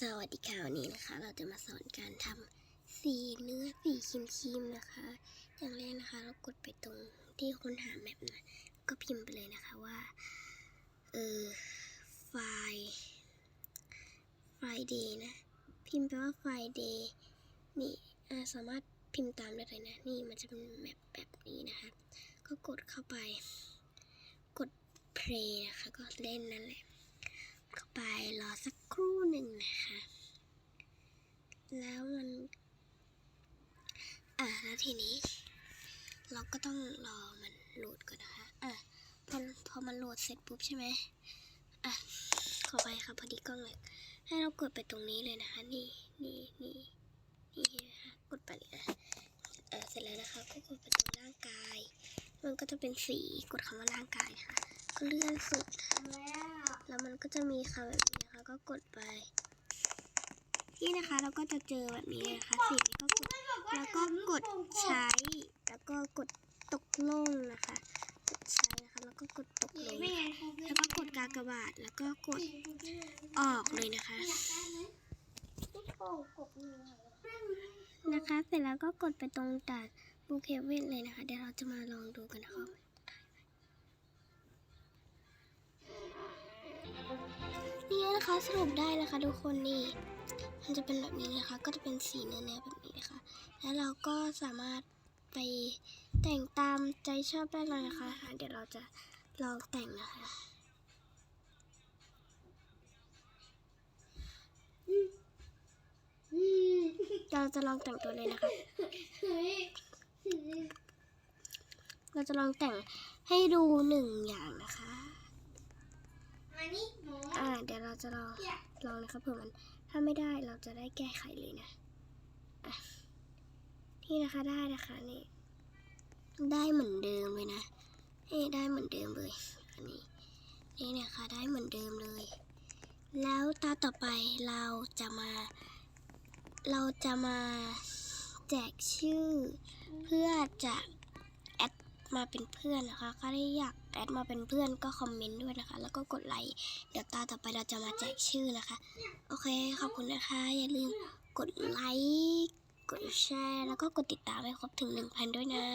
สวัสดีค่ะวันนี้นะคะ เราจะมาสอนการทำสีเนื้อสีครีมๆนะคะ อย่างแรกนะคะ เรากดไปตรงที่ค้นหาแมปนะก็พิมพ์ไปเลยนะคะว่า เออไฟล์ไฟล์เดย์นะ พิมพ์ไปว่าไฟล์เดย์นี่สามารถพิมพ์ตามได้เลยนะ นี่มันจะเป็นแมปแบบนี้นะคะ ก็กดเข้าไป กด play นะคะ ก็เล่นนั่นแหละเข้าไปรอสักครู่หนึ่งนะคะ แล้วมัน อ่าแล้ว ทีนี้ เราก็ต้องรอมันโหลดก่อนนะคะอะพอพอมันโหลดเสร็จปุ๊บใช่ไหมอะขอไปค่ะพอดีกล้องเลยให้เรากดไปตรงนี้เลยนะคะ นี่นี่นี่นี่นะคะกดไปเลยนะอ่าเสร็จแล้วนะคะก็กดไปตรงร่างกาย มันก็จะเป็นสีกดคำว่าร่างกายค่ะ ก็เลื่อนสุดแล้วมันก็จะมีคำแบบนี้นะคะ ก็กดไปนี่นะคะเราก็จะเจอแบบนี้นะคะสี ดแล้วก็กดใช้ แล้วก็กดตกลงนะคะ กดใช้นะคะแล้วก็กดตกลงไม่งั้นแล้วก็กดกากบาทแล้วก็กดออกเลยนะคะนะคะ เสร็จแล้วก็กดไปตรงตัดบูเคเวนเลยนะคะ เดี๋ยวเราจะมาลองดูกันนะคะนี่นะคะสรุปได้นะคะทุกคนนี่ มันจะเป็นแบบนี้นะคะ ก็จะเป็นสีเนื้อๆแบบนี้นะ คะแล้วเราก็สามารถไปแต่งตามใจชอบได้เลยนะคะอะเดี๋ยวเราจะลองแต่งนะคะเราจะลองแต่งตัวเลยนะคะ เราจะลองแต่งให้ดูหนึ่งอย่างนะคะมานี่หนูอ่าเดี๋ยวเราจะลองลองนะคะเผื่อมันถ้าไม่ได้เราจะได้แก้ไขเลยนะอะ นี่นะคะได้นะคะนี่ได้เหมือนเดิมเลยนะนี่ได้เหมือนเดิมเลยอันนี้นี่นะคะได้เหมือนเดิมเลย แล้วตาต่อไปเราจะมา เราจะมาแจกชื่อเพื่อจะแอดมาเป็นเพื่อนนะคะใครอยากแอดมาเป็นเพื่อนก็คอมเมนต์ด้วยนะคะ แล้วก็กดไลค์เดี๋ยวตาต่อไปเราจะมาแจกชื่อนะคะ โอเคขอบคุณนะคะอย่าลืม กดไลค์ กดแชร์ แล้วก็กดติดตามให้ครบถึง 1,000 ด้วยนะ